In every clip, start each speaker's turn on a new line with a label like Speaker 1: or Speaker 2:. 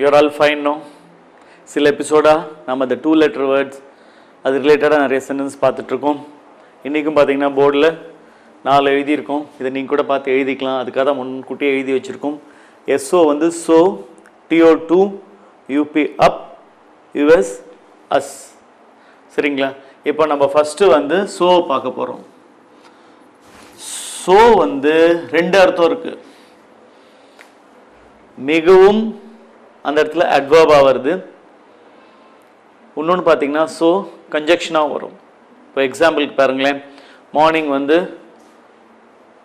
Speaker 1: You are all fine no சில எபிசோடாக நம்ம இந்த டூ லெட்டர் வேர்ட்ஸ் அது ரிலேட்டடாக நிறைய சென்டென்ஸ் பார்த்துட்ருக்கோம். இன்றைக்கும் பார்த்தீங்கன்னா போர்டில் நாலு எழுதியிருக்கோம். இதை நீங்கள் கூட பார்த்து எழுதிக்கலாம். அதுக்காக தான் முன்கூட்டியே எழுதி வச்சுருக்கோம். எஸ்ஓ வந்து so D O do U P up U S us சரிங்களா? இப்போ நம்ம ஃபஸ்ட்டு வந்து சோ பார்க்க போகிறோம் ஸோ வந்து ரெண்டு அர்த்தம் இருக்குது மிகவும் அந்த இடத்துல அட்வர்பாக வருது. இன்னொன்று பார்த்தீங்கன்னா ஸோ கன்ஜெக்ஷனாக வரும். இப்போ எக்ஸாம்பிளுக்கு பாருங்களேன். மார்னிங் வந்து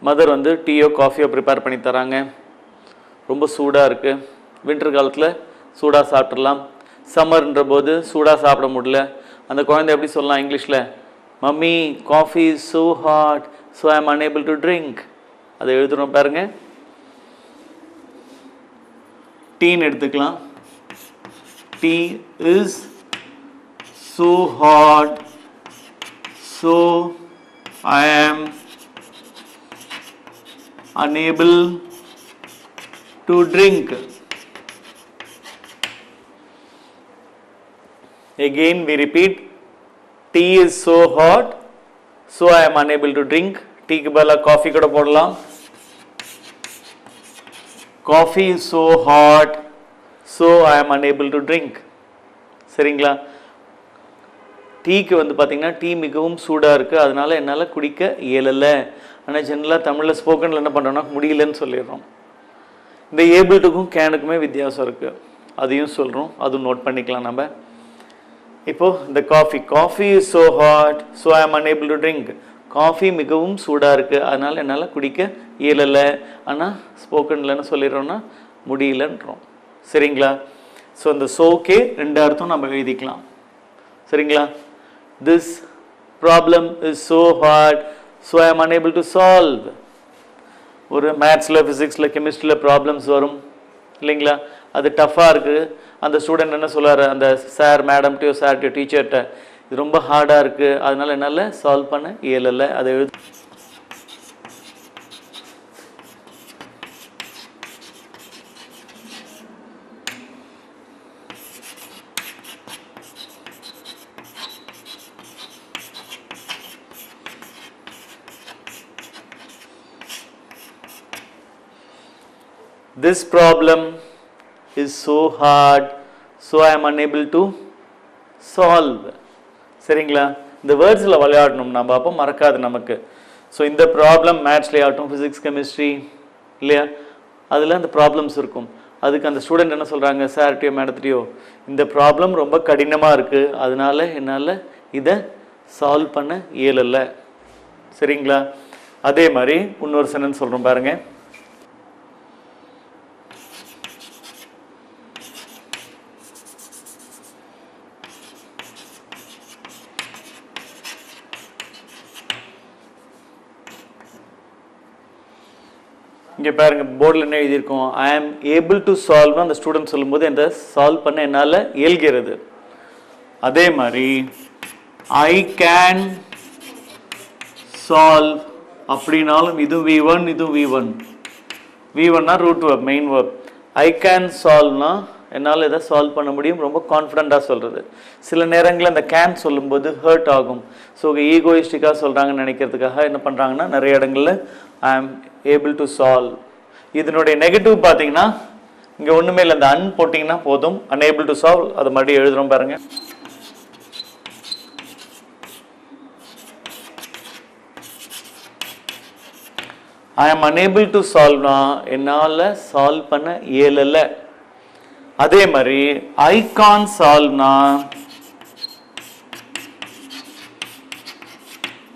Speaker 1: மதர் வந்து டீயோ காஃபியோ ப்ரிப்பேர் பண்ணி தராங்க. ரொம்ப சூடாக இருக்குது வின்டர் காலத்தில் சூடாக சாப்பிட்றலாம் சம்மர்ன்ற போது சூடாக சாப்பிட முடியல. அந்த குழந்தை எப்படி சொல்லலாம் இங்கிலீஷில்? Mummy coffee so so hot so I am unable to drink அதை எழுதுகிறோம் பாருங்கள் டீன்னு எடுத்துக்கலாம் tea is so hot so I am unable to drink again we repeat tea is so hot so I am unable to drink டீக்கு பதிலாக coffee கூட போடலாம் coffee is so hot so I am unable to drink சரிங்களா? டீக்கு வந்து பார்த்திங்கன்னா tea மிகவும் சூடாக இருக்குது அதனால் என்னால் குடிக்க இயலலை. ஆனால் ஜென்ரலாக தமிழில் ஸ்போக்கனில் என்ன பண்ணுறோம்னா முடியலன்னு சொல்லிடுறோம். இந்த ஏபிள்டுக்கும் கேனுக்குமே வித்தியாசம் இருக்குது அதையும் சொல்கிறோம் அதுவும் நோட் பண்ணிக்கலாம் நம்ம. இப்போது இந்த coffee coffee is so hot so I am unable to drink coffee மிகவும் சூடாக இருக்குது அதனால் என்னால் குடிக்க இயலலை. ஆனால் ஸ்போக்கன் இல்லைன்னு சொல்லிடுறோன்னா முடியலன்றோம். சரிங்களா? ஸோ இந்த சோக்கே ரெண்டு அர்த்தம் நம்ம எழுதிக்கலாம். சரிங்களா? This problem is so hard so I am unable to solve ஒரு மேத்ஸில் ஃபிசிக்ஸில் கெமிஸ்ட்ரியில் ப்ராப்ளம்ஸ் வரும். இல்லைங்களா? அது டஃப்பாக இருக்குது அந்த ஸ்டூடெண்ட் என்ன சொல்கிறார் அந்த சார் மேடம்கிட்டயோ சார்கிட்டயோ டீச்சர்கிட்ட இது ரொம்ப ஹார்டாக இருக்குது அதனால் என்னால் சால்வ் பண்ண இயலலை. அதை எழுது this problem is so hard so i am unable to solve. சரிங்களா? இந்த வேர்ட்ஸில் விளையாடணும் நம்ம அப்போ மறக்காது நமக்கு. ஸோ இந்த ப்ராப்ளம் மேத்ஸ்லேயே ஆகட்டும் ஃபிசிக்ஸ் கெமிஸ்ட்ரி இல்லையா? அதில் அந்த ப்ராப்ளம்ஸ் இருக்கும். அதுக்கு அந்த ஸ்டூடெண்ட் என்ன சொல்கிறாங்க சார்ட்டியோ மேடத்திட்டயோ இந்த ப்ராப்ளம் ரொம்ப கடினமாக இருக்குது அதனால என்னால் இதை சால்வ் பண்ண இயலலை. சரிங்களா? அதே மாதிரி இன்னொரு சென்டென்ஸ் சொல்கிறோம் பாருங்கள் இங்கே பாருங்க போர்டில் என்ன எழுதியிருக்கோம்? I am able to solve அந்த ஸ்டூடெண்ட் சொல்லும்போது அந்த சால்வ் பண்ண என்னால் இயல்கிறது. அதே மாதிரி ஐ கேன் சால்வ் அப்படின்னாலும் இது வி ஒன் இது வி ஒன் வி ஒன்னா root verb main verb I can சால்வ்னா என்னால் இதை சால்வ் பண்ண முடியும். ரொம்ப கான்ஃபிடண்ட்டாக சொல்கிறது சில நேரங்களில் அந்த கேன் சொல்லும்போது ஹர்ட் ஆகும். ஸோ ஈகோயிஸ்டிக்காக சொல்கிறாங்கன்னு நினைக்கிறதுக்காக என்ன பண்ணுறாங்கன்னா நிறைய இடங்களில் I am able to solve இதனுடைய நெகட்டிவ் பார்த்தீங்கன்னா இங்கே ஒன்றுமே இல்லை. அந்த அன் போட்டிங்கன்னா போதும். அன்ஏபிள் டு சால்வ் அதை மறுபடியும் எழுதுகிறோம் பாருங்கள் ஐ ஆம் அனேபிள் டு சால்வ்னா என்னால் சால்வ் பண்ண இயலலை. அதே மாதிரி ஐ கான் சால்வ்னா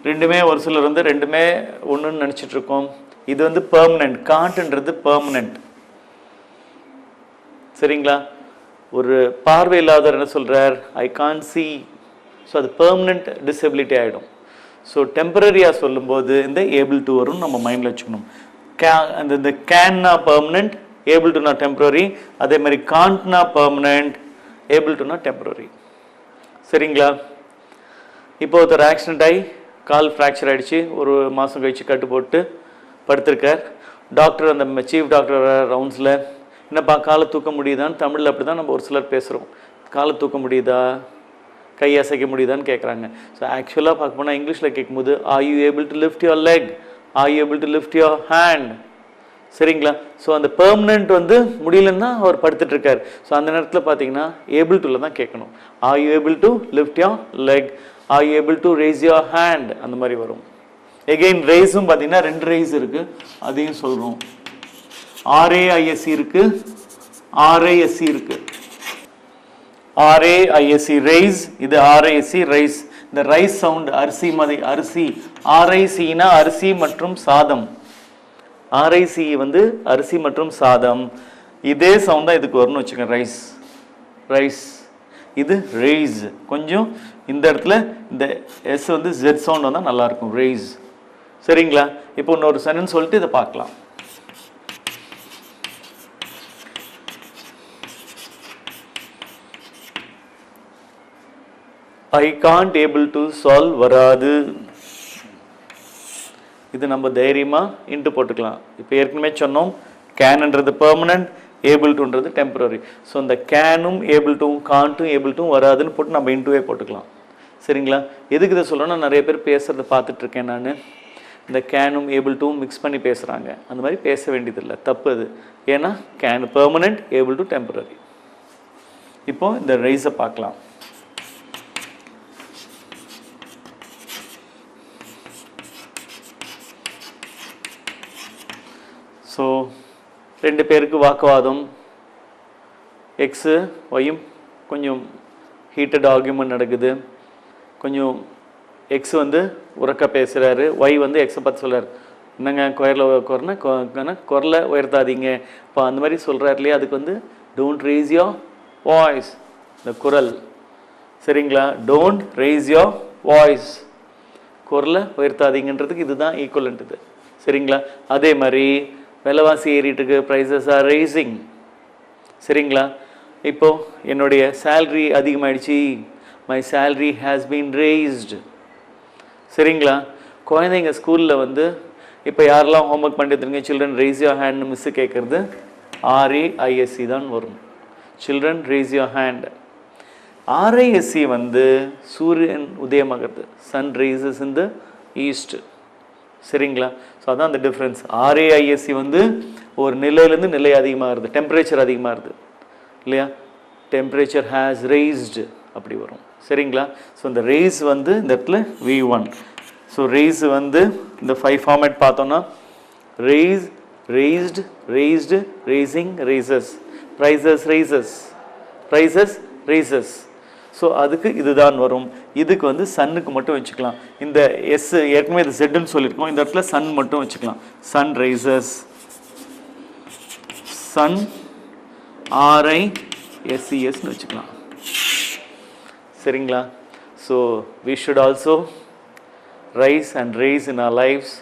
Speaker 1: ரெண்டுமே ஒரு சிலர் வந்து ரெண்டுமே ஒன்றுன்னு நினச்சிட்டு இருக்கோம் இது வந்து பர்மனெண்ட் காண்ட்ன்றது பெர்மனன்ட் சரிங்களா? ஒரு பார்வை இல்லாதவர் என்ன சொல்கிறார் ஐ கான் சி ஸோ அது பர்மனெண்ட் டிசபிலிட்டி ஆகிடும் ஸோ டெம்பரரியாக சொல்லும்போது இந்த ஏபிள் டு வரும் நம்ம மைண்டில் வச்சுக்கணும். கே அந்த இந்த கேன்னா பர்மனெண்ட் ஏபிள் டுனா டெம்பரரி அதே மாதிரி காண்ட்னா பர்மனண்ட் ஏபிள் டுனா டெம்பரரி சரிங்களா? இப்போ ஒருத்தர் ஆக்சிடென்ட் ஆகி கால் ஃப்ராக்சர் ஆகிடுச்சு ஒரு மாதம் கழிச்சு கட்டு போட்டு படுத்திருக்கார். டாக்டர் அந்த சீஃப் டாக்டர் ரவுண்ட்ஸில் என்னப்பா காலை தூக்க முடியுதான்னு தமிழில் அப்படி தான் நம்ம ஒரு சிலர் பேசுகிறோம் காலை தூக்க முடியுதா? கை அசைக்க முடியுதான்னு கேட்குறாங்க ஸோ ஆக்சுவலாக பார்க்க போனால் இங்கிலீஷில் கேட்கும்போது are you able to lift your leg are you able to lift your hand சரிங்களா? ஸோ அந்த பெர்மனண்ட் வந்து முடியலன்னா அவர் படுத்துட்டு ஸோ அந்த நேரத்தில் பார்த்தீங்கன்னா ஏபிள் டுல தான் கேட்கணும். Are you able to lift your leg are you able to raise your hand அந்த மாதிரி வரும். எகெயின் ரேஸும் பார்த்தீங்கன்னா ரெண்டு ரேஸ் இருக்கு. அதையும் சொல்கிறோம் ஆர்ஏஐஎஸ்சி இருக்கு. ஆர்ஏஎஸ்சி இருக்கு. R A I S E raise இது R A S E rice இந்த ரைஸ் சவுண்ட் அரிசி மதி அரிசி. ஆர்ஐசினா அரிசி மற்றும் சாதம். ஆர்ஐசி வந்து அரிசி மற்றும் சாதம். இதே சவுண்ட் தான் இதுக்கு வரும்னு வச்சுக்கோங்க ரைஸ் ரைஸ் இது ரெய்ஸ் கொஞ்சம் இந்த இடத்துல இந்த எஸ் வந்து ஜெட் சவுண்ட் வந்தால் நல்லாயிருக்கும் ரைஸ் சரிங்களா? இப்போ இன்னொரு சென்டென்ஸ் சொல்லிட்டு இதை பார்க்கலாம். I can't able to solve வராது. இது நம்ம தைரியமாக இன்ட்டு போட்டுக்கலாம். இப்போ ஏற்கனவே சொன்னோம் கேன்ன்றது பெர்மனன்ட் ஏபிள் டுன்றது டெம்பரரி ஸோ இந்த கேனும் ஏபிள் டுவும் கான்ட்டும் ஏபிள் டூ வராதுன்னு போட்டு நம்ம இன்ட்டுவே போட்டுக்கலாம். சரிங்களா? எதுக்கு இதை சொல்லணும்னா நிறைய பேர் பேசுகிறத பார்த்துட்ருக்கேன் நான். இந்த கேனும் ஏபிள் டூ மிக்ஸ் பண்ணி பேசுகிறாங்க அந்த மாதிரி பேச வேண்டியதில்லை. தப்பு அது. ஏன்னா can permanent able to temporary இப்போ இந்த ரைஸை பார்க்கலாம். ஸோ ரெண்டு பேருக்கு வாக்குவாதம். எக்ஸு ஒயும் கொஞ்சம் ஹீட்டட் ஆர்கியூமெண்ட் நடக்குது. கொஞ்சம் எக்ஸ் வந்து உறக்க பேசுகிறாரு ஒய் வந்து எக்ஸை பார்த்து சொல்கிறார் என்னங்க குரலில் குரனை குரலை உயர்த்தாதீங்க. இப்போ அந்த மாதிரி சொல்கிறாரு இல்லையா? அதுக்கு வந்து டோன்ட் ரேஸ் யோ வாய்ஸ் இந்த குரல். சரிங்களா? டோன்ட் ரேஸ் யோ வாய்ஸ் குரலை உயர்த்தாதீங்கன்றதுக்கு இதுதான் ஈக்குவலன்ட்டு இது. சரிங்களா? அதே மாதிரி விலைவாசி ஏறிட்டு இருக்கு ப்ரைஸஸ் ஆர் ரைசிங் சரிங்களா? இப்போ என்னுடைய சேல்ரி அதிகமாகிடுச்சு my salary has been raised சரிங்களா? குழந்தைங்க ஸ்கூலில் வந்து இப்போ யாரெல்லாம் homework பண்ணிட்டுருங்க children raise your hand miss கேட்குறது R A I S E தான் வரும். Children raise your hand R I S E வந்து சூரியன் உதயமாகிறது. Sun rises in the east சரிங்களா? ஸோ அதான் அந்த டிஃப்ரென்ஸ் ஆர்ஏஐஎஸ்சி வந்து ஒரு நிலையிலேருந்து நிலை அதிகமாகிறது. டெம்பரேச்சர் அதிகமாகிறது. இல்லையா? டெம்பரேச்சர் ஹேஸ் ரெய்ஸ்டு அப்படி வரும். சரிங்களா? ஸோ இந்த ரேஸ் வந்து இந்த இடத்துல வி ஒன் ஸோ ரேஸ் வந்து இந்த ஃபைவ் ஃபார்மேட் பார்த்தோன்னா raise raised raised raising raises prices raises prices raises so அதுக்கு இதுதான் வரும். இதுக்கு வந்து சன்னுக்கு மட்டும் வச்சுக்கலாம். இந்த எஸ் ஏற்கனவே இது செட்டுன்னு சொல்லியிருக்கோம். இந்த இடத்துல சன் மட்டும் வச்சுக்கலாம். Sun rises sun R I எஸ்சிஎஸ்னு வச்சுக்கலாம். சரிங்களா? So we should also rise and rise in our lifes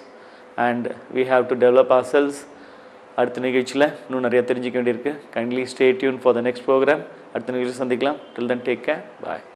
Speaker 1: and we have to develop ourselves அடுத்த நிகழ்ச்சியில் இன்னும் நிறைய தெரிஞ்சுக்க வேண்டியிருக்கு. Kindly stay tuned for the next programme அடுத்த நிகழ்ச்சி சந்திக்கலாம். Till then take care bye